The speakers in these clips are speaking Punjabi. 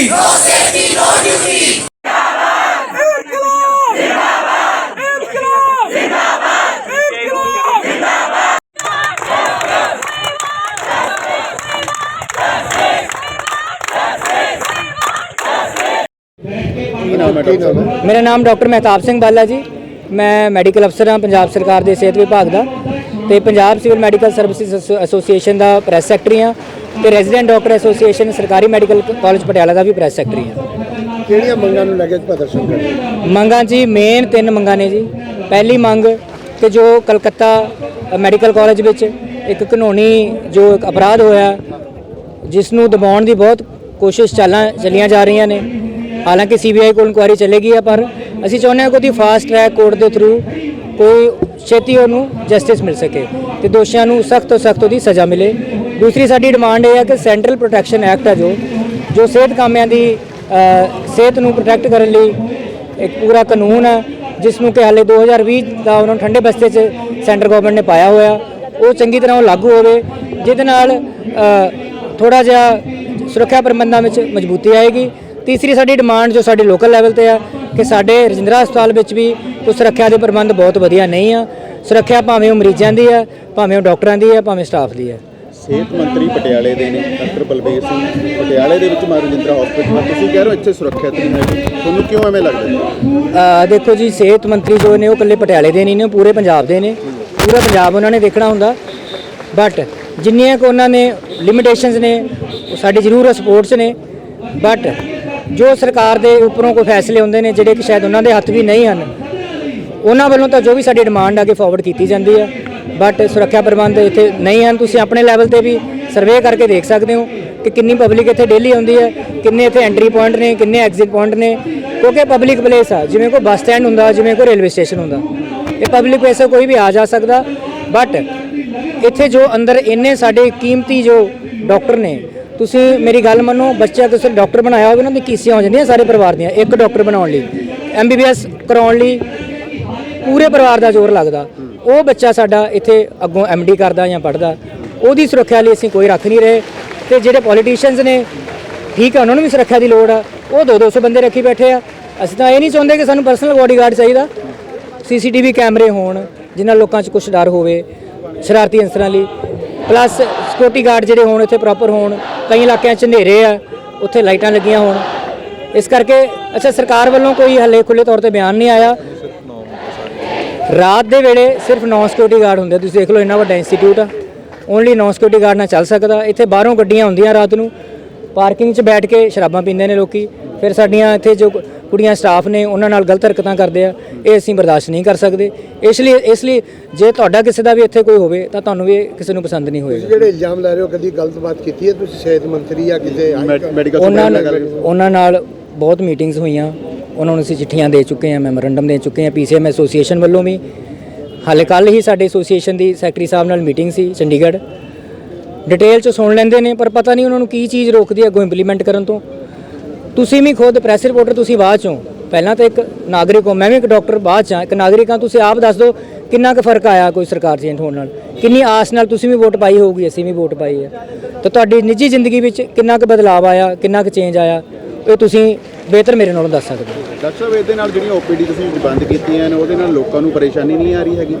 No safety, no duty. ਇਨਕਲਾਬ ਮੇਰਾ ਨਾਮ ਡਾਕਟਰ ਮਹਿਤਾਬ ਸਿੰਘ ਬਾਲਾ ਜੀ ਮੈਂ ਮੈਡੀਕਲ ਅਫਸਰ ਹਾਂ ਪੰਜਾਬ ਸਰਕਾਰ ਦੇ ਸਿਹਤ ਵਿਭਾਗ ਦਾ ਤੇ Punjab civil medical services association ਦਾ ਪ੍ਰੈਸ ਸੈਕਟਰੀ ਹਾਂ ਤੇ ਰੈਜ਼ੀਡੈਂਟ ਡਾਕਟਰ ਐਸੋਸੀਏਸ਼ਨ ਸਰਕਾਰੀ ਮੈਡੀਕਲ ਕਾਲਜ ਪਟਿਆਲਾ ਦਾ ਵੀ ਪ੍ਰੈਸ ਸੈਕਟਰੀ ਹਾਂ। ਕਿਹੜੀਆਂ ਮੰਗਾਂ ਨੂੰ ਲੈ ਕੇ ਪ੍ਰਦਰਸ਼ਨ ਕਰ ਰਹੇ ਹੋ? ਮੰਗਾਂ ਜੀ ਮੇਨ ਤਿੰਨ ਮੰਗਾਂ ਨੇ ਜੀ। ਪਹਿਲੀ ਮੰਗ ਕਿ ਜੋ ਕਲਕੱਤਾ ਮੈਡੀਕਲ ਕਾਲਜ ਵਿੱਚ ਇੱਕ ਘਨੋਣੀ ਜੋ ਇੱਕ ਅਪਰਾਧ ਹੋਇਆ ਜਿਸ ਨੂੰ ਦਬਾਉਣ ਦੀ ਬਹੁਤ ਕੋਸ਼ਿਸ਼ ਚਾਲਾਂ ਚੱਲੀਆਂ ਜਾ ਰਹੀਆਂ ਨੇ। ਹਾਲਾਂਕਿ ਸੀਬੀਆਈ ਕੋਲ ਇਨਕੁਆਇਰੀ ਚੱਲੇਗੀ ਆ ਪਰ ਅਸੀਂ ਚਾਹੁੰਦੇ ਹਾਂ ਕਿ ਉਹਦੀ ਫਾਸਟ ਟਰੈਕ ਕੋਰਟ ਦੇ ਥਰੂ ਕੋਈ ਛੇਤੀ ਉਹਨੂੰ ਜਸਟਿਸ ਮਿਲ ਸਕੇ ਤੇ ਦੋਸ਼ੀਆਂ ਨੂੰ ਸਖਤ ਤੋਂ ਸਖਤ ਉਹਦੀ ਸਜ਼ਾ ਮਿਲੇ। ਦੂਸਰੀ ਸਾਡੀ ਡਿਮਾਂਡ ਇਹ ਹੈ ਕਿ ਸੈਂਟਰਲ ਪ੍ਰੋਟੈਕਸ਼ਨ ਐਕਟ ਹੈ ਜੋ ਜੋ ਸਿਹਤ ਕਾਮਿਆਂ ਦੀ ਸਿਹਤ ਨੂੰ ਪ੍ਰੋਟੈਕਟ ਕਰਨ ਲਈ ਇੱਕ ਪੂਰਾ ਕਾਨੂੰਨ ਹੈ ਜਿਸ ਨੂੰ ਕਿ ਹਾਲੇ 2020 ਦਾ ਉਹਨਾਂ ਨੂੰ ਠੰਡੇ ਬਸਤੇ 'ਚ ਸੈਂਟਰ ਗਵਰਨਮੈਂਟ ਨੇ ਪਾਇਆ ਹੋਇਆ, ਉਹ ਚੰਗੀ ਤਰ੍ਹਾਂ ਉਹ ਲਾਗੂ ਹੋਵੇ, ਜਿਹਦੇ ਨਾਲ ਥੋੜਾ ਜਿਹਾ ਸੁਰੱਖਿਆ ਪ੍ਰਬੰਧਾਂ ਵਿੱਚ ਮਜ਼ਬੂਤੀ ਆਏਗੀ। ਤੀਸਰੀ ਸਾਡੀ ਡਿਮਾਂਡ ਜੋ ਸਾਡੇ ਲੋਕਲ ਲੈਵਲ ਤੇ ਆ, ਕਿ ਸਾਡੇ ਰਜਿੰਦਰਾ ਹਸਪਤਾਲ ਵਿੱਚ ਵੀ ਕੁਝ ਸੁਰੱਖਿਆ ਦੇ ਪ੍ਰਬੰਧ ਬਹੁਤ ਵਧੀਆ ਨਹੀਂ ਆ। ਸੁਰੱਖਿਆ ਭਾਵੇਂ ਉਹ ਮਰੀਜ਼ਾਂ ਦੀ ਆ, ਭਾਵੇਂ ਉਹ ਡਾਕਟਰਾਂ ਦੀ ਆ, ਭਾਵੇਂ ਸਟਾਫ ਦੀ ਆ। ਸਿਹਤ ਮੰਤਰੀ ਪਟਿਆਲੇ ਦੇ ਨੇ, ਡਾਕਟਰ ਬਲਬੀਰ ਸਿੰਘ ਪਟਿਆਲੇ ਦੇ ਵਿੱਚ ਮਾਰਜਿੰਦਰਾ ਹਸਪੀਟਲ ਤੁਸੀਂ ਕਹਿ ਰਹੇ ਹੋ ਇੱਥੇ ਸੁਰੱਖਿਅਤ ਨਹੀਂ ਹੈ ਤੁਹਾਨੂੰ ਕਿਉਂ ਐਵੇਂ ਲੱਗਦਾ ਦੇਖੋ ਜੀ, ਸਿਹਤ ਮੰਤਰੀ ਜੋ ਨੇ ਉਹ ਇਕੱਲੇ ਪਟਿਆਲੇ ਦੇ ਨਹੀਂ ਨੇ ਪੂਰੇ ਪੰਜਾਬ ਦੇ ਨੇ। ਪੂਰਾ ਪੰਜਾਬ ਉਹਨਾਂ ਨੇ ਦੇਖਣਾ ਹੁੰਦਾ। ਬਟ ਜਿੰਨੀਆਂ ਕੁ ਉਹਨਾਂ ਨੇ ਲਿਮਿਟੇਸ਼ਨਸ ਨੇ ਸਾਡੇ ਜ਼ਰੂਰ ਸਪੋਰਟਸ ਨੇ। ਬਟ ਜੋ ਸਰਕਾਰ ਦੇ ਉੱਪਰੋਂ ਕੋਈ ਫੈਸਲੇ ਹੁੰਦੇ ਨੇ, ਜਿਹੜੇ ਕਿ ਸ਼ਾਇਦ ਉਹਨਾਂ ਦੇ ਹੱਥ ਵੀ ਨਹੀਂ ਹਨ, ਉਹਨਾਂ ਵੱਲੋਂ ਤਾਂ ਜੋ ਵੀ ਸਾਡੀ ਡਿਮਾਂਡ ਆ ਕੇ ਫਾਰਵਰਡ ਕੀਤੀ ਜਾਂਦੀ ਹੈ ਬਟ ਸੁਰੱਖਿਆ ਪ੍ਰਬੰਧ ਇੱਥੇ ਨਹੀਂ ਹਨ। ਤੁਸੀਂ ਆਪਣੇ ਲੈਵਲ ਤੇ ਵੀ ਸਰਵੇ ਕਰਕੇ ਦੇਖ ਸਕਦੇ ਹੋ ਕਿ ਕਿੰਨੀ ਪਬਲਿਕ ਇੱਥੇ ਡੇਲੀ ਆਉਂਦੀ ਹੈ, ਕਿੰਨੇ ਇੱਥੇ ਐਂਟਰੀ ਪੁਆਇੰਟ ਨੇ, ਕਿੰਨੇ ਐਗਜ਼ਿਟ ਪੁਆਇੰਟ ਨੇ। ਕਿਉਂਕਿ ਪਬਲਿਕ ਪਲੇਸ ਆ, ਜਿਵੇਂ ਕੋਈ ਬੱਸ ਸਟੈਂਡ ਹੁੰਦਾ, ਜਿਵੇਂ ਕੋਈ ਰੇਲਵੇ ਸਟੇਸ਼ਨ ਹੁੰਦਾ, ਇਹ ਪਬਲਿਕ ਪਲੇਸ ਕੋਈ ਵੀ ਆ ਜਾ ਸਕਦਾ। ਬਟ ਇੱਥੇ ਜੋ ਅੰਦਰ ਇੰਨੇ ਸਾਡੇ ਕੀਮਤੀ ਜੋ ਡਾਕਟਰ ਨੇ, ਤੁਸੀਂ ਮੇਰੀ ਗੱਲ ਮੰਨੋ ਬੱਚਾ ਕਿਸੇ ਡਾਕਟਰ ਬਣਾਇਆ ਹੋਵੇ, ਉਹਨਾਂ ਦੀ ਕੀਸੀਆਂ ਹੋ ਜਾਂਦੀਆਂ ਸਾਰੇ ਪਰਿਵਾਰ ਦੀਆਂ, ਇੱਕ ਡਾਕਟਰ ਬਣਾਉਣ ਲਈ ਐਮਬੀਬੀਐਸ ਕਰਾਉਣ ਲਈ ਪੂਰੇ ਪਰਿਵਾਰ ਦਾ ਜ਼ੋਰ ਲੱਗਦਾ। ਉਹ ਬੱਚਾ ਸਾਡਾ ਇੱਥੇ ਅੱਗੋਂ ਐਮਡੀ ਕਰਦਾ ਜਾਂ ਪੜਦਾ ਉਹਦੀ ਸੁਰੱਖਿਆ ਲਈ ਅਸੀਂ ਕੋਈ ਰੱਖ ਨਹੀਂ ਰਹੇ। ਤੇ ਜਿਹੜੇ ਪੋਲੀਟੀਸ਼ੀਅਨਸ ਨੇ, ਠੀਕ ਹੈ ਉਹਨਾਂ ਨੂੰ ਵੀ ਸੁਰੱਖਿਆ ਦੀ ਲੋੜ ਆ। ਉਹ 2-200 ਬੰਦੇ ਰੱਖੀ ਬੈਠੇ ਆ। ਅਸੀਂ ਤਾਂ ਇਹ ਨਹੀਂ ਚਾਹੁੰਦੇ ਕਿ ਸਾਨੂੰ ਪਰਸਨਲ ਬਾਡੀਗਾਰਡ ਚਾਹੀਦਾ। ਸੀਸੀਟੀਵੀ ਕੈਮਰੇ ਹੋਣ, ਜਿਨ੍ਹਾਂ ਲੋਕਾਂ 'ਚ ਕੁਝ ਡਰ ਹੋਵੇ, ਸ਼ਰਾਰਤੀ ਅੰਸਰਾਂ ਲਈ। ਪਲੱਸ ਸਿਕਿਉਰਿਟੀ ਗਾਰਡ ਜਿਹੜੇ ਹੋਣ, ਇੱਥੇ ਪ੍ਰੋਪਰ ਹੋਣ। ਕਈ ਇਲਾਕਿਆਂ 'ਚ ਹਨੇਰੇ ਆ, ਉੱਥੇ ਲਾਈਟਾਂ ਲੱਗੀਆਂ ਹੋਣ। ਇਸ ਕਰਕੇ, ਅੱਛਾ, ਸਰਕਾਰ ਵੱਲੋਂ ਕੋਈ ਹੱਲੇ ਖੁੱਲੇ ਤੌਰ ਤੇ ਬਿਆਨ ਨਹੀਂ ਆਇਆ। ਰਾਤ ਦੇ ਵੇਲੇ ਸਿਰਫ ਨੌਨ ਸਿਕਿਉਰਿਟੀ ਗਾਰਡ ਹੁੰਦੇ ਤੁਸੀਂ ਦੇਖ ਲਓ ਇੰਨਾ ਵੱਡਾ ਇੰਸਟੀਚਿਊਟ ਆ। ਓਨਲੀ ਨੌਨ ਸਿਕਿਉਰਿਟੀ ਗਾਰਡ ਨਾਲ ਚੱਲ ਸਕਦਾ। ਇੱਥੇ ਬਾਹਰੋਂ ਗੱਡੀਆਂ ਆਉਂਦੀਆਂ ਰਾਤ ਨੂੰ। ਪਾਰਕਿੰਗ 'ਚ ਬੈਠ ਕੇ ਸ਼ਰਾਬਾਂ ਪੀਂਦੇ ਨੇ ਲੋਕੀ। ਫਿਰ ਸਾਡੀਆਂ ਇੱਥੇ ਜੋ ਕੁੜੀਆਂ ਸਟਾਫ ਨੇ ਉਹਨਾਂ ਨਾਲ ਗਲਤ ਹਰਕਤਾਂ ਕਰਦੇ ਆ। ਇਹ ਅਸੀਂ ਬਰਦਾਸ਼ਤ ਨਹੀਂ ਕਰ ਸਕਦੇ। ਇਸ ਲਈ ਇਸ ਲਈ ਜੇ ਤੁਹਾਡਾ ਕਿਸੇ ਦਾ ਵੀ ਇੱਥੇ ਕੋਈ ਹੋਵੇ ਤਾਂ ਤੁਹਾਨੂੰ ਵੀ ਕਿਸੇ ਨੂੰ ਪਸੰਦ ਨਹੀਂ ਹੋਏਗਾ। ਜਿਹੜੇ ਇਲਜ਼ਾਮ ਲਾ ਰਹੇ ਹੋ ਕਦੀ ਗਲਤ ਬਾਤ ਕੀਤੀ ਹੈ ਤੁਸੀਂ? ਸਿਹਤ ਮੰਤਰੀ ਜਾਂ ਕਿਤੇ ਮੈਡੀਕਲ ਉਹਨਾਂ ਨਾਲ ਗੱਲ ਉਹਨਾਂ ਨਾਲ ਬਹੁਤ ਮੀਟਿੰਗਸ ਹੋਈਆਂ। ਉਹਨਾਂ ਨੂੰ ਅਸੀਂ ਚਿੱਠੀਆਂ ਦੇ ਚੁੱਕੇ ਹਾਂ ਮੈਮੋਰੰਡਮ ਦੇ ਚੁੱਕੇ ਹਾਂ ਪੀਸੀਐਮ ਐਸੋਸੀਏਸ਼ਨ ਵੱਲੋਂ ਵੀ। ਹਾਲੇ ਕੱਲ ਹੀ ਸਾਡੇ ਐਸੋਸੀਏਸ਼ਨ ਦੀ ਸੈਕਟਰੀ ਸਾਹਿਬ ਨਾਲ ਮੀਟਿੰਗ ਸੀ ਚੰਡੀਗੜ੍ਹ। ਡਿਟੇਲ ਚ ਸੁਣ ਲੈਂਦੇ ਨੇ, ਪਰ ਪਤਾ ਨਹੀਂ ਉਹਨਾਂ ਨੂੰ ਕੀ ਚੀਜ਼ ਰੋਕਦੀ ਹੈ ਅੱਗੋਂ ਇੰਪਲੀਮੈਂਟ ਕਰਨ ਤੋਂ। ਤੁਸੀਂ ਵੀ ਖੁਦ ਪ੍ਰੈਸ ਰਿਪੋਰਟਰ ਤੁਸੀਂ ਬਾਅਦ ਚੋਂ। ਪਹਿਲਾਂ ਤਾਂ ਇੱਕ ਨਾਗਰਿਕ ਹੋ, ਮੈਂ ਵੀ ਇੱਕ ਡਾਕਟਰ ਬਾਅਦ ਚ ਹਾਂ। ਇੱਕ ਨਾਗਰਿਕ ਹਾਂ, ਤੁਸੀਂ ਆਪ ਦੱਸ ਦਿਓ ਕਿੰਨਾ ਕੁ ਫ਼ਰਕ ਆਇਆ ਕੋਈ ਸਰਕਾਰ ਚੇਂਜ ਹੋਣ ਨਾਲ? ਕਿੰਨੀ ਆਸ ਨਾਲ ਤੁਸੀਂ ਵੀ ਵੋਟ ਪਾਈ ਹੋਊਗੀ, ਅਸੀਂ ਵੀ ਵੋਟ ਪਾਈ ਹੈ। ਤਾਂ ਤੁਹਾਡੀ ਨਿੱਜੀ ਜ਼ਿੰਦਗੀ ਵਿੱਚ ਕਿੰਨਾ ਕੁ ਬਦਲਾਅ ਆਇਆ, ਕਿੰਨਾ ਕੁ ਚੇਂਜ ਆਇਆ? ਇਹ ਤੁਸੀਂ ਬਿਹਤਰ ਮੇਰੇ ਨਾਲੋਂ ਦੱਸ ਸਕਦੇ। ਹੋ ਡਾਕਟਰ ਸਾਹਿਬ ਇਹਦੇ ਨਾਲ ਜਿਹੜੀਆਂ ਓਪੀਡੀ ਤੁਸੀਂ ਬੰਦ ਕੀਤੀਆਂ ਨੇ ਉਹਦੇ ਨਾਲ ਲੋਕਾਂ ਨੂੰ ਪਰੇਸ਼ਾਨੀ ਨਹੀਂ ਆ ਰਹੀ ਹੈਗੀ?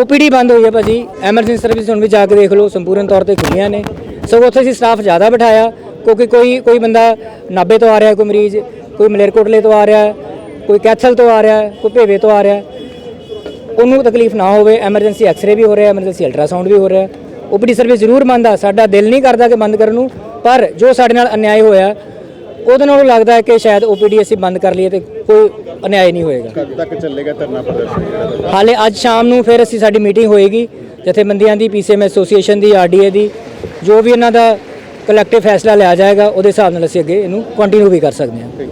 ਓਪੀਡੀ ਬੰਦ ਹੋਈ ਹੈ ਭਾਜੀ। ਐਮਰਜੈਂਸੀ ਸਰਵਿਸ ਹੁਣ ਵੀ ਜਾ ਕੇ ਦੇਖ ਲਓ ਸੰਪੂਰਨ ਤੌਰ ਤੇ ਖੁੱਲੀਆਂ ਨੇ। ਸਗੋਂ ਉੱਥੇ ਅਸੀਂ ਸਟਾਫ ਜ਼ਿਆਦਾ ਬਿਠਾਇਆ। ਕਿਉਂਕਿ ਕੋਈ ਕੋਈ ਬੰਦਾ ਨਾਭੇ ਤੋਂ ਆ ਰਿਹਾ ਕੋਈ ਮਰੀਜ਼ ਕੋਈ ਮਲੇਰਕੋਟਲੇ ਤੋਂ ਆ ਰਿਹਾ ਕੋਈ ਕੈਥਲ ਤੋਂ ਆ ਰਿਹਾ ਕੋਈ ਭੇਵੇ ਤੋਂ ਆ ਰਿਹਾ। ਉਹਨੂੰ ਤਕਲੀਫ ਨਾ ਹੋਵੇ ਐਮਰਜੈਂਸੀ ਐਕਸ-ਰੇ ਵੀ ਹੋ ਰਿਹਾ ਐਮਰਜੈਂਸੀ ਅਲਟਰਾਸਾਊਂਡ ਵੀ ਹੋ ਰਿਹਾ। ਓਪੀਡੀ ਸਰਵਿਸ ਜ਼ਰੂਰ ਬੰਦ ਆ। ਸਾਡਾ ਦਿਲ ਨਹੀਂ ਕਰਦਾ ਕਿ ਬੰਦ ਕਰਨ ਨੂੰ। ਪਰ ਜੋ ਸਾਡੇ ਨਾਲ ਅਨਿਆਏ ਹੋਇਆ ਉਹਦੇ ਨਾਲੋਂ ਲੱਗਦਾ ਹੈ ਕਿ ਸ਼ਾਇਦ ਓਪੀਡੀ ਅਸੀਂ ਬੰਦ ਕਰ ਲਈਏ ਤੇ ਕੋਈ ਅਨਿਆਏ ਨਹੀਂ ਹੋਏਗਾ ਕਦ ਤੱਕ ਚੱਲੇਗਾ ਧਰਨਾ ਪ੍ਰਦਰਸ਼ਨ? ਹਾਲੇ ਅੱਜ ਸ਼ਾਮ ਨੂੰ ਫਿਰ ਅਸੀਂ ਸਾਡੀ ਮੀਟਿੰਗ ਹੋਏਗੀ ਜਥੇਬੰਦੀਆਂ ਦੀ ਪੀਸੀਐਮ ਐਸੋਸੀਏਸ਼ਨ ਦੀ ਆਰਡੀਏ ਦੀ ਜੋ ਵੀ ਇਹਨਾਂ ਦਾ ਕਲੈਕਟਿਵ ਫੈਸਲਾ ਲਿਆ ਜਾਏਗਾ ਉਹਦੇ ਹਿਸਾਬ ਨਾਲ ਅਸੀਂ ਅੱਗੇ ਇਹਨੂੰ ਕੰਟੀਨਿਊ ਵੀ ਕਰ ਸਕਦੇ ਹਾਂ